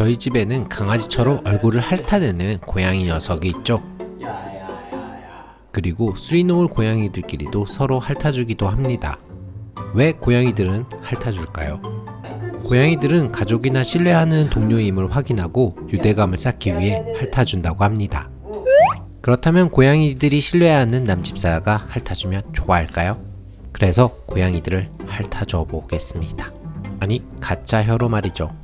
저희 집에는 강아지처럼 얼굴을 핥아대는 고양이 녀석이 있죠. 그리고 수리노을 고양이들끼리도 서로 핥아주기도 합니다. 왜 고양이들은 핥아줄까요? 고양이들은 가족이나 신뢰하는 동료임을 확인하고 유대감을 쌓기 위해 핥아준다고 합니다. 그렇다면 고양이들이 신뢰하는 남집사가 핥아주면 좋아할까요? 그래서 고양이들을 핥아줘 보겠습니다. 아니, 가짜 혀로 말이죠.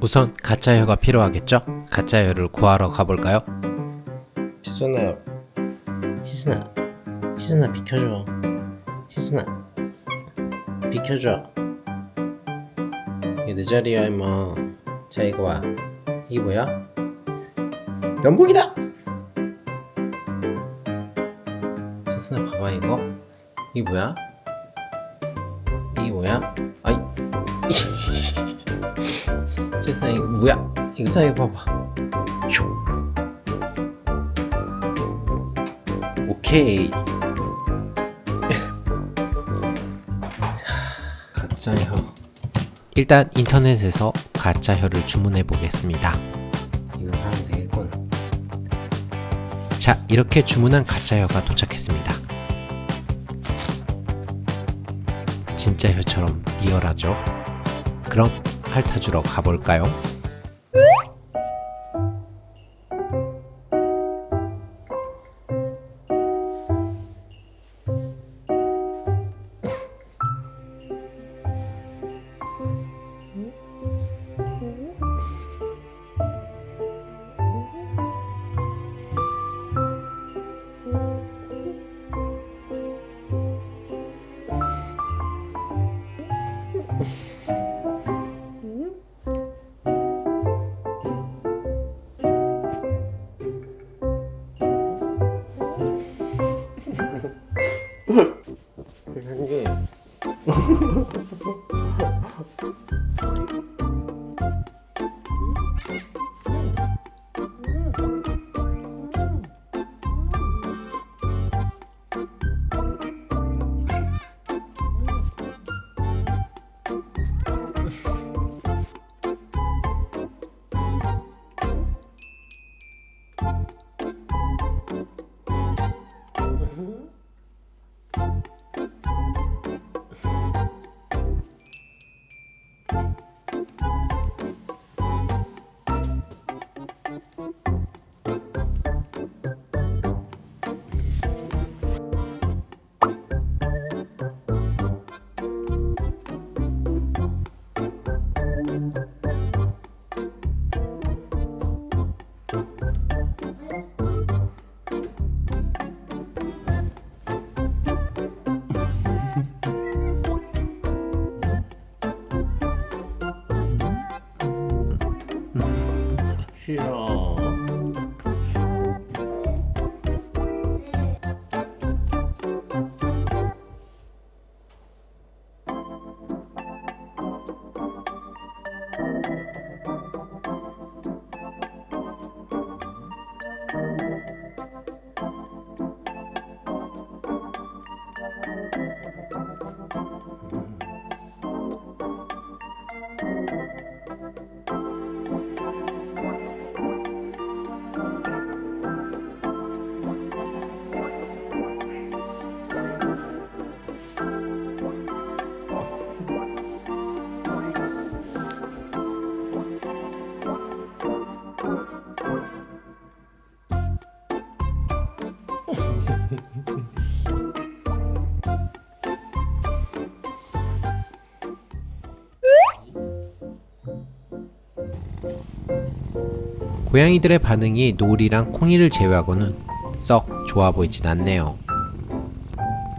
우선 가짜 혀가 필요하겠죠? 가짜 혀를 구하러 가볼까요? 시순아, 시순아, 시순아 비켜줘. 시순아, 비켜줘. 이게 내 자리야 임마. 자 이거 봐. 이게 뭐야? 면봉이다. 시순아 봐봐 이거. 이게 뭐야? 이게 뭐야? 아이. 세상에 이거 뭐야? 이거 사이 봐봐. 쇼. 오케이. 가짜 혀. 일단 인터넷에서 가짜 혀를 주문해 보겠습니다. 이거 하면 되겠군. 자, 이렇게 주문한 가짜 혀가 도착했습니다. 진짜 혀처럼 리얼하죠? 그럼 핥아주러 가볼까요? 생긴 게 싫어. 고양이들의 반응이 놀이랑 콩이를 제외하고는 썩 좋아 보이진 않네요.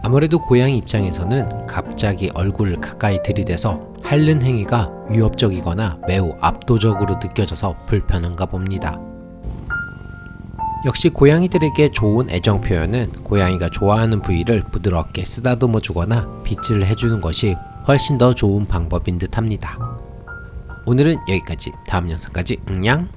아무래도 고양이 입장에서는 갑자기 얼굴을 가까이 들이대서 핥는 행위가 위협적이거나 매우 압도적으로 느껴져서 불편한가 봅니다. 역시 고양이들에게 좋은 애정 표현은 고양이가 좋아하는 부위를 부드럽게 쓰다듬어 주거나 빗질을 해주는 것이 훨씬 더 좋은 방법인 듯 합니다. 오늘은 여기까지 다음 영상까지 응냥